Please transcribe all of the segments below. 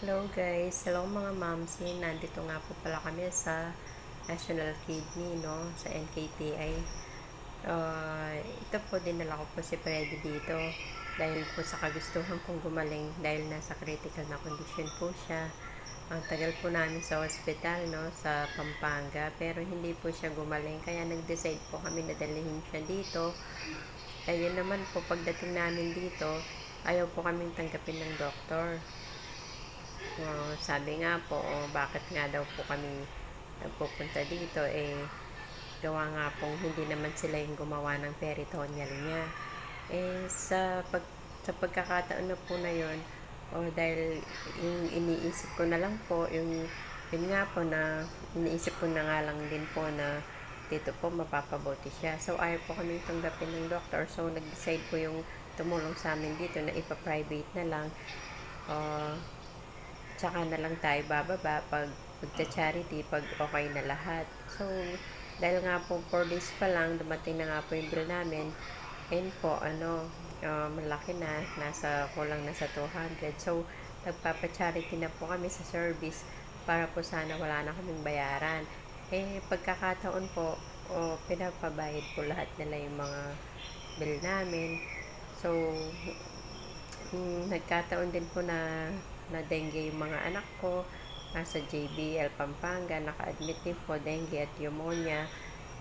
Hello guys, hello mga mamsi. Nandito nga po pala kami sa National Kidney, no? Sa NKTI. Uh, ito po, dinala ko po si Freddy dito dahil po sa kagustuhan kong gumaling dahil nasa critical na condition po siya. Ang tagal po namin sa hospital, no? Sa Pampanga. Pero hindi po siya gumaling. Kaya nag-decide po kami na dalhin siya dito. Ayun naman po, pagdating namin dito, ayaw po kaming tanggapin ng doktor. Oh, sabi nga po, oh, bakit nga daw po kami nagpupunta dito, eh, gawa nga pong hindi naman sila yung gumawa ng peritoneal niya. Eh, sa, pag, sa pagkakataon na po na yon oh, dahil yung iniisip ko na lang po, yung, yun nga po na, iniisip ko na nga lang din po na dito po mapapabuti siya. So, ayaw po kami tanggapin ng doctor. So, nag-decide po yung tumulong sa amin dito na ipa-private na lang. Uh, tsaka na lang tayo bababa pag magcha-charity pag okay na lahat. So, dahil nga po 4 days pa lang, dumating na nga po yung bill namin. And po, ano, uh, malaki na, nasa, kulang na sa 200. So, nagpapa-charity na po kami sa service para po sana wala na kaming bayaran. Eh, pagkakataon po, o pinapabayad po lahat nila yung mga bill namin. So, hmm, nagkataon din po na na dengue yung mga anak ko. Nasa JBL Pampanga naka-admit din po dengue at pneumonia.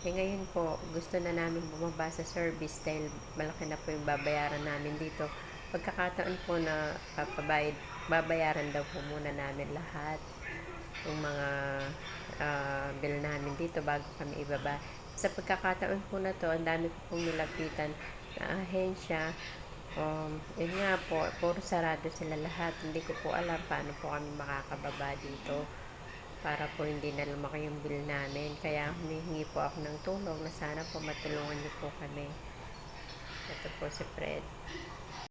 Eh ngayon po gusto na namin bumaba sa service dahil malaki na po yung babayaran namin dito. Pagkakataon po na papabayad babayaran daw po muna namin lahat yung mga uh, bill namin dito bago kami ibaba. Sa pagkakataon po na to ang dami ko pong nilapitan. Na ahensya Um, yun nga po, puro sarado sila lahat. Hindi ko po alam paano po kami makakababa dito para po hindi na lumaki yung bill namin. Kaya humihingi po ako ng tulong na sana po matulungan niyo po kami. Ito po si Fred.